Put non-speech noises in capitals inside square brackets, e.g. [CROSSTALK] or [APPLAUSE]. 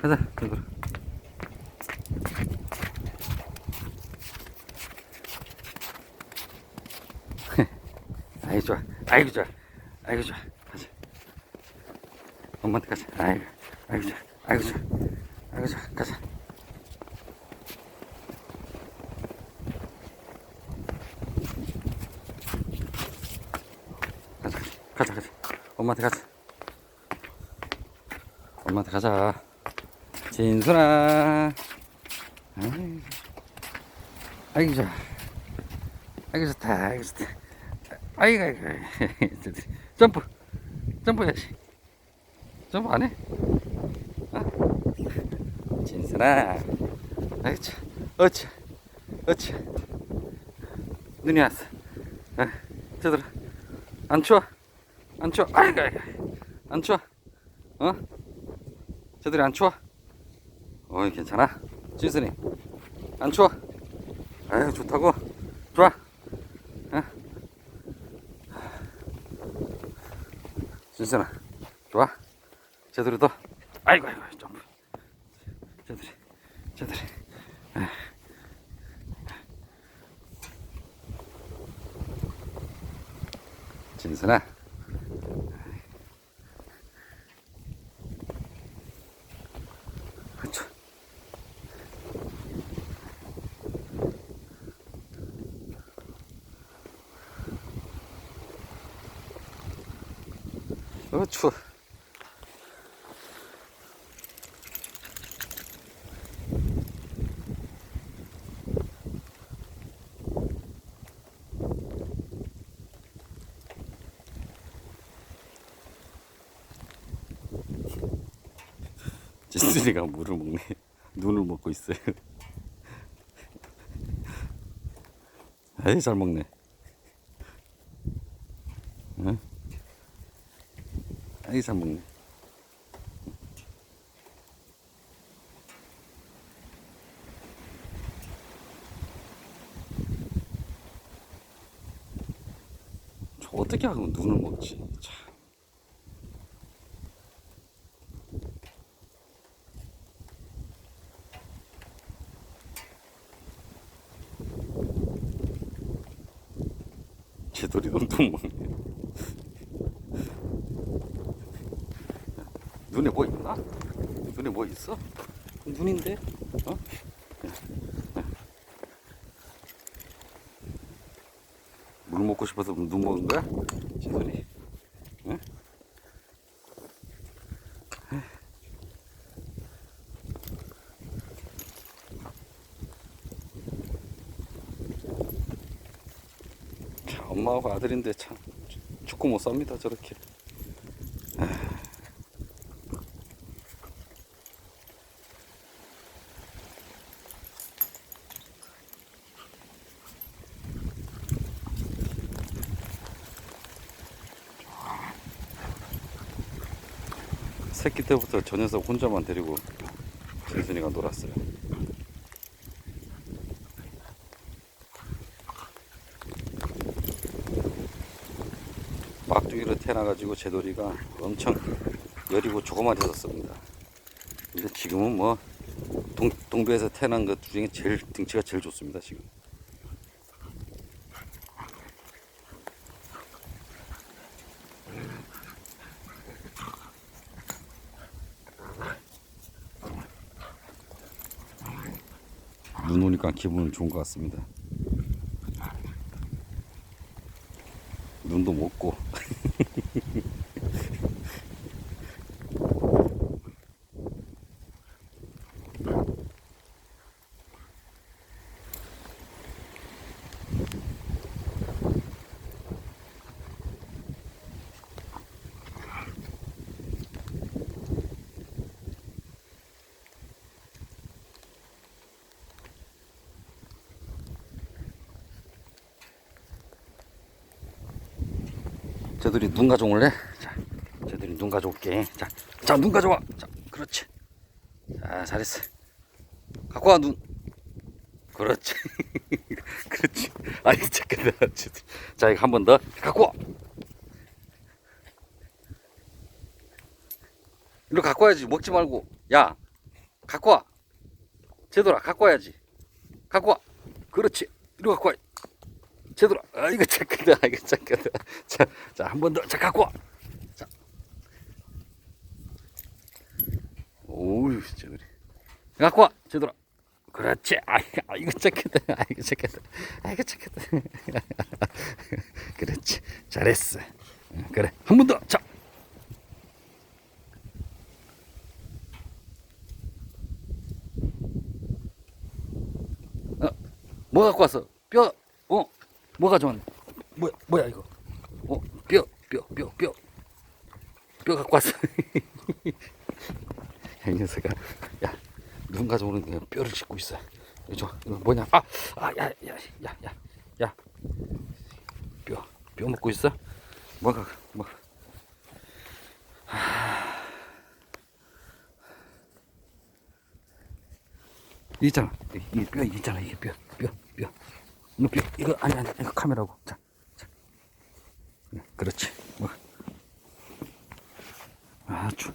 가자, 얘들아. [LAUGHS] 아이 좋아, 아이고 좋아, 아이고 좋아, 가자. 엄마한테 가자. 아이고, 아이고 좋아, 아이고 좋아, 아이고 좋아. 가자, 가자, 가자. 엄마한테 가자. 엄마한테 가자. 진순아. 아이고, 좋아. 아이고 좋다. 아이고 좋다. 아이고 아이고. 아이고. [LAUGHS] 점프. 점프 해야지. 점프 안 해? 어? 진순아. 아이고 참. 어찌. 어찌. 눈이 왔어. 아, 저들아. 안 추워? 안 추워? 아이고 아이고. 안 추워? 어? 저들이 안 추워? 어이 괜찮아? 진순이 안 추워? 아유 좋다고 좋아 어? 진순아 좋아? 쟤들이도 아이고 아이고 점프 쟤들이 아. 진순아 어 추워. 진순이가 물을 먹네. 눈을 먹고 있어요. 아이 잘 먹네 잘 먹네. 저 어떻게 하고 눈을 먹지? 참. 개돌이 눈도 먹네 눈에 뭐 있나? 눈에 뭐 있어? 눈인데? 어? 물 먹고 싶어서 눈 먹은 거야? 응? 참, 엄마하고 아들인데 참 축구 못 삽니다 저렇게 새끼 때부터 저 녀석 혼자만 데리고 진순이가 놀았어요 막둥이로 태어나가지고 제돌이가 엄청 여리고 조그마해졌습니다. 근데 지금은 뭐 동, 동배에서 태어난 것 중에 제일 등치가 제일 좋습니다. 지금. 눈 오니까 기분은 좋은 것 같습니다. 눈도 먹고 [LAUGHS] 쟤들이 눈 가져올래? 자, 쟤들이 눈 가져올게. 자, 자, 눈 가져와. 자, 그렇지. 자, 잘했어. 갖고 와, 눈. 그렇지. [LAUGHS] 그렇지. 아니, 잠깐, 쟤들. 자, 이거 한 번 더. 갖고 와. 이리 갖고 와야지. 먹지 말고. 야, 갖고 와. 제돌아, 갖고 와야지. 갖고 와. 그렇지. 이리 갖고 와. 제돌아. 아, 이거 착하다. 아, 이거 착하다. 자, 자, 한 번 더. 자, 갖고 와. 자. 오우, 제돌이. 갖고 와. 제돌아. 그렇지. 아, 아, 착하다. 아, 이거 착하다. 아, 이거 착하다. [LAUGHS] 그렇지. 잘했어. 응, 그래. 한 번 더. 자. 어, 뭐 갖고 왔어? 뼈, 어, 뭐 가져왔네? 뭐야, 뭐야 이거? 어, 뼈, 뼈, 뼈, 뼈, 뼈 갖고 왔어. [LAUGHS] 야, 이 녀석아, 야, 눈 가져오는 뼈를 씻고 있어. 이거 뭐냐? 아, 아, 야, 야, 야, 야, 야, 뼈, 뼈 먹고 있어? 뭐가, 뭐? 이 있잖아. 이 뼈 있잖아. 이게 뼈, 뼈, 뼈. 이렇게 이거 아니 아니 이거 카메라고. 자, 자. 네, 그렇지. 뭐. 아주.